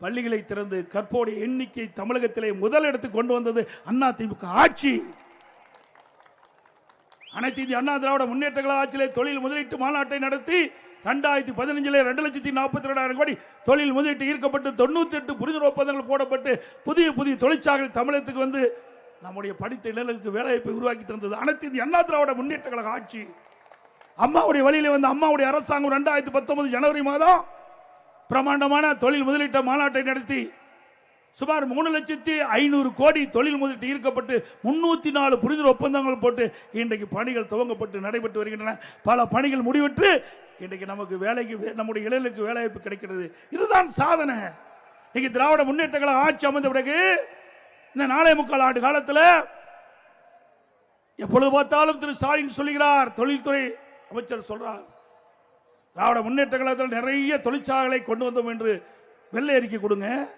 பள்ளிகளை திறந்து கற்போடைய எண்ணிக்கை தமிழகத்திலே முதல் இடத்துக்கு கொண்டு வந்தது அண்ணா திமுக ஆட்சி. அனைத்து இந்திய அண்ணா திராவிட முன்னேற்ற கழக ஆட்சியிலே தொழில் முதலீட்டு மாநாட்டை நடத்தி ரெண்டாயிரத்தி பதினஞ்சில் ரெண்டு லட்சத்தி நாற்பத்தி ரெண்டாயிரம் கோடி தொழில் முதலீட்டு ஈர்க்கப்பட்டு தொண்ணூத்தி எட்டு புரிந்துணர்வு ஒப்பந்தங்கள் போடப்பட்டு புதிய புதிய தொழிற்சாலைகள் தமிழகத்துக்கு வந்து நம்முடைய படித்த இளைஞர்களுக்கு வேலைவாய்ப்பை உருவாக்கி தந்தது. அனைத்து இந்திய அண்ணா திராவிட முன்னேற்ற கழக ஆட்சி. அம்மாவுடைய வழியில் வந்து அம்மாவுடைய அரசாங்கம் ரெண்டாயிரத்தி பத்தொன்பது ஜனவரி மாதம் பிரமாண்டமான தொழில் முதலீட்டு மாநாட்டை நடத்தி சுமார் மூணு லட்சத்தி ஐநூறு கோடி தொழில் முதலீட்டு ஈர்க்கப்பட்டு முன்னூத்தி நாலு புரிதல் ஒப்பந்தங்கள் போட்டு இன்றைக்கு பணிகள் துவங்கப்பட்டு நடைபெற்று வருகின்றன. பல பணிகள் முடிவிட்டு இன்றைக்கு நமக்கு வேலைக்கு வே- நம்முடைய இளைஞர்களுக்கு வேலைவாய்ப்பு கிடைக்கிறது. இதுதான் சாதனை. இன்னைக்கு திராவிட முன்னேற்ற கழக ஆட்சி அமைந்த பிறகு இந்த நாளை முக்கால் ஆண்டு காலத்தில் எப்பொழுது பார்த்தாலும் திரு ஸ்டாலின் சொல்கிறார் தொழில்துறை அமைச்சர் சொல்றார் திராவிட முன்னேற்ற கழகத்தில் நிறைய தொழிற்சாலைகளை கொண்டு வந்தோம் என்று வெள்ளை அறிக்கை கொடுங்க.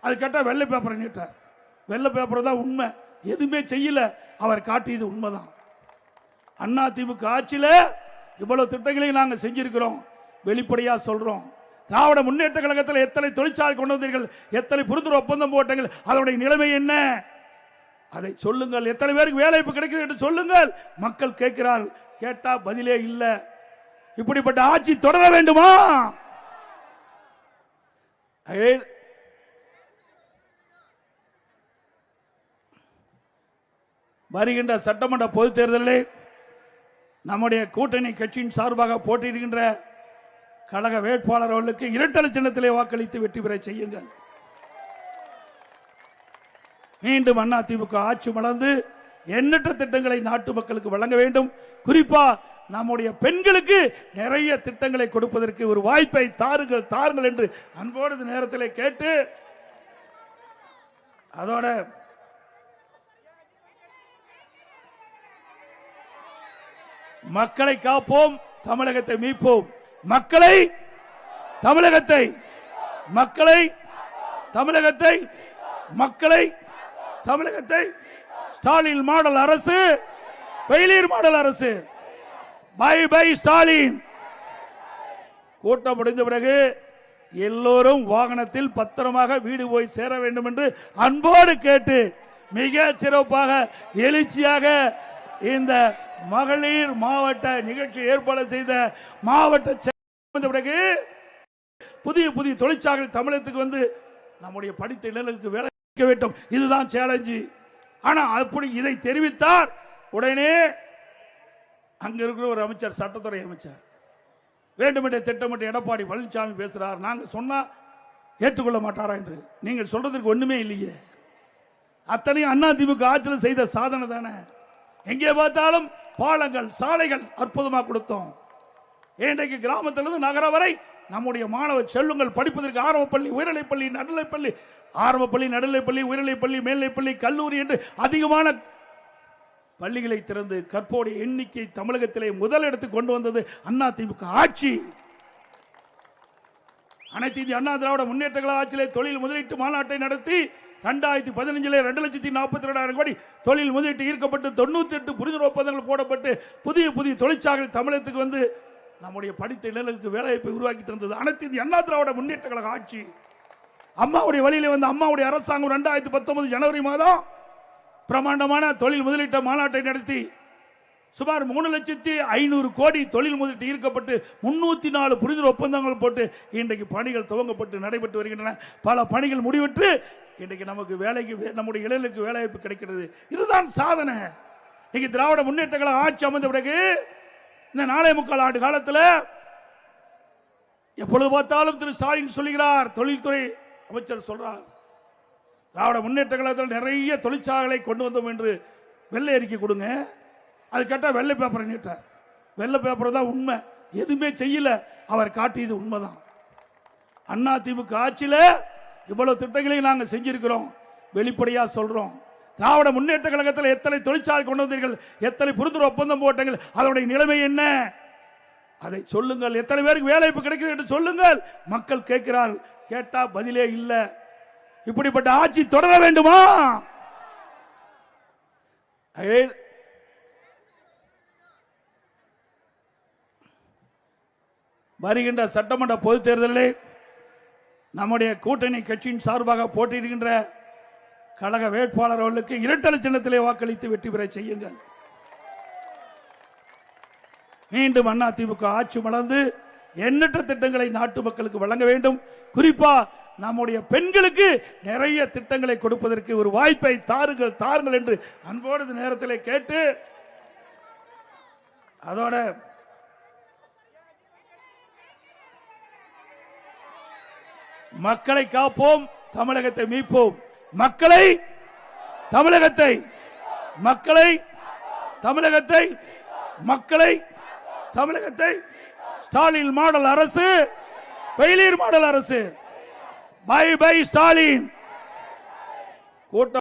அது கேட்டால் வெள்ளை பேப்பரை நீட்டார். வெள்ளை பேப்பர் தான் உண்மை. எதுவுமே செய்யல. அவர் காட்டியது உண்மைதான். அண்ணா திமுக ஆட்சியில் இவ்வளவு திட்டங்களையும் நாங்கள் செஞ்சிருக்கிறோம். வெளிப்படையாக சொல்றோம். திராவிட முன்னேற்ற கழகத்தில் எத்தனை தொழிற்சாலை கொண்டு வந்தீர்கள்? எத்தனை புரிந்துரு ஒப்பந்தம் போட்டீர்கள்? அதனுடைய நிலைமை என்ன? அதை சொல்லுங்கள். எத்தனை பேருக்கு வேலைவாய்ப்பு கிடைக்குது என்று சொல்லுங்கள். மக்கள் கேட்கிறார்கள். கேட்டால் பதிலே இல்லை. இப்படிப்பட்ட ஆட்சி தொடர வேண்டுமா? வருகின்ற சட்டமன்ற பொதுத் தேர்தலில் நம்முடைய கூட்டணி கட்சியின் சார்பாக போட்டியிடுகின்ற கழக வேட்பாளர் அவர்களுக்கு இரட்டலை சின்னத்திலே வாக்களித்து வெற்றி பெற செய்யுங்கள். மீண்டும் அண்ணா திமுக ஆட்சி மலர்ந்து எண்ணற்ற திட்டங்களை நாட்டு மக்களுக்கு வழங்க வேண்டும். குறிப்பா நம்முடைய பெண்களுக்கு நிறைய திட்டங்களை கொடுப்பதற்கு ஒரு வாய்ப்பை தாருங்கள் தாருங்கள் என்று அன்போடு நேரத்தில் கேட்டு அதோட மக்களை காப்போம் தமிழகத்தை மீட்போம். மக்களை தமிழகத்தை மக்களை தமிழகத்தை மக்களை தமிழகத்தை ஸ்டாலின் மாடல் அரசு ஃபெயிலியர் மாடல் அரசு. பை பை ஸ்டாலின் கூட்டம் முடிந்த பிறகு எல்லோரும் வாகனத்தில் பத்திரமாக வீடு போய் சேர வேண்டும் என்று அன்போடு கேட்டு மிக சிறப்பாக எழுச்சியாக இந்த மகளிர் மாவட்ட நிகழ்ச்சி ஏற்பாடு செய்த மாவட்ட பிறகு புதிய புதிய தொழிற்சாலைகள் தமிழகத்துக்கு வந்து நம்முடைய படித்த இளைஞர்களுக்கு வேலை வைக்க வேண்டும். இதுதான் சேலஞ்சு ஆனால் அப்படி இதை தெரிவித்தார் உடனே அங்க இருக்கிற ஒரு அமைச்சர் சட்டத்துறை அமைச்சர். வேண்டுமென்றே திட்டமிட்டு எடப்பாடி பழனிசாமி பேசுறார். நாங்க சொன்னா ஏற்றுக்கொள்ள மாட்டாரா என்று. நீங்கள் சொல்றதுக்கு ஒண்ணுமே இல்லையே. அத்தனையும் அண்ணா திமுக ஆட்சியில் செய்த சாதனை தானே. எங்கே பார்த்தாலும் பாலங்கள் சாலைகள் அற்புதமாக கொடுத்தோம். இன்றைக்கு கிராமத்திலிருந்து நகரம் வரை நம்முடைய மாணவ செல்வங்கள் படிப்பதற்கு ஆரம்பப்பள்ளி உயர்நிலைப்பள்ளி நடுநிலைப்பள்ளி ஆரம்பப்பள்ளி நடுநிலைப்பள்ளி உயர்நிலைப்பள்ளி மேல்நிலைப்பள்ளி கல்லூரி என்று அதிகமான பள்ளிகளை திறந்து கற்போடைய எண்ணிக்கை தமிழகத்திலே முதல் இடத்துக்கு கொண்டு வந்தது அண்ணா திமுக ஆட்சி. அனைத்து இந்திய அண்ணா திராவிட முன்னேற்ற கழக ஆட்சியிலே தொழில் முதலீட்டு மாநாட்டை நடத்தி ரெண்டாயிரத்தி பதினஞ்சிலே ரெண்டு லட்சத்தி நாற்பத்தி ரெண்டாயிரம் கோடி தொழில் முதலீட்டு ஈர்க்கப்பட்டு தொண்ணூத்தி எட்டு புரிந்துணர்வு ஒப்பந்தங்கள் போடப்பட்டு புதிய புதிய தொழிற்சாலைகள் தமிழகத்துக்கு வந்து நம்முடைய படித்த இளைஞர்களுக்கு வேலைவாய்ப்பை உருவாக்கி தந்தது. அனைத்து இந்திய அண்ணா திராவிட முன்னேற்ற கழக ஆட்சி. அம்மாவுடைய வழியில வந்து அம்மாவுடைய அரசாங்கம் ரெண்டாயிரத்தி பத்தொன்பது ஜனவரி மாதம் பிரமாண்டமான தொழில் முதலீட்டு மாநாட்டை நடத்தி சுமார் மூணு லட்சத்தி ஐநூறு கோடி தொழில் முதலீட்டு ஈர்க்கப்பட்டு முன்னூத்தி நாலு புரிதல் ஒப்பந்தங்கள் போட்டு இன்றைக்கு பணிகள் துவங்கப்பட்டு நடைபெற்று வருகின்றன. பல பணிகள் முடிவிட்டு இன்றைக்கு நமக்கு வேலைக்கு நம்முடைய இளைஞர்களுக்கு வேலைவாய்ப்பு கிடைக்கிறது. இதுதான் சாதனை. இன்னைக்கு திராவிட முன்னேற்ற கழக ஆட்சி அமைந்த பிறகு இந்த நாளை முக்கால் ஆண்டு காலத்தில் எப்பொழுது பார்த்தாலும் திரு ஸ்டாலின் சொல்லுகிறார் தொழில்துறை அமைச்சர் சொல்றார் திராவிட முன்னேற்ற கழகத்தில் நிறைய தொழிற்சாலைகளை கொண்டு வந்தோம் என்று வெள்ளை அறிக்கை கொடுங்க. அது கேட்டால் வெள்ளை பேப்பரை நீட்டார். வெள்ளை பேப்பர் தான் உண்மை. எதுவுமே செய்யல. அவர் காட்டியது உண்மைதான். அண்ணா திமுக ஆட்சியில் இவ்வளவு திட்டங்களையும் நாங்கள் செஞ்சிருக்கிறோம். வெளிப்படையா சொல்றோம். திராவிட முன்னேற்ற கழகத்தில் எத்தனை தொழிற்சாலை கொண்டு வந்தீர்கள்? எத்தனை புரிந்துரு ஒப்பந்தம் போட்டீர்கள்? அதனுடைய நிலைமை என்ன? அதை சொல்லுங்கள். எத்தனை பேருக்கு வேலைவாய்ப்பு கிடைக்குது என்று சொல்லுங்கள். மக்கள் கேட்கிறார்கள். கேட்டால் பதிலே இல்லை. இப்படிப்பட்ட ஆட்சி தொடர வேண்டுமா? வருகின்ற சட்டமன்ற பொதுத் தேர்தலில் நம்முடைய கூட்டணி கட்சியின் சார்பாக போட்டியிடுகின்ற கழக வேட்பாளர்களுக்கு இரட்டலை சின்னத்திலே வாக்களித்து வெற்றி பெற செய்யுங்கள். மீண்டும் அண்ணா திமுக ஆட்சி மலர்ந்து எண்ணற்ற திட்டங்களை நாட்டு மக்களுக்கு வழங்க வேண்டும். குறிப்பா நம்முடைய பெண்களுக்கு நிறைய திட்டங்களை கொடுப்பதற்கு ஒரு வாய்ப்பை தாருங்கள் தாருங்கள் என்று அன்போடு நேரத்தில் கேட்டு அதோட மக்களை காப்போம் தமிழகத்தை மீட்போம். மக்களை தமிழகத்தை மக்களை தமிழகத்தை மக்களை தமிழகத்தை ஸ்டாலின் மாடல் அரசு ஃபெயிலியர் மாடல் அரசு. பை பை ஸ்டாலின் கூட்டம்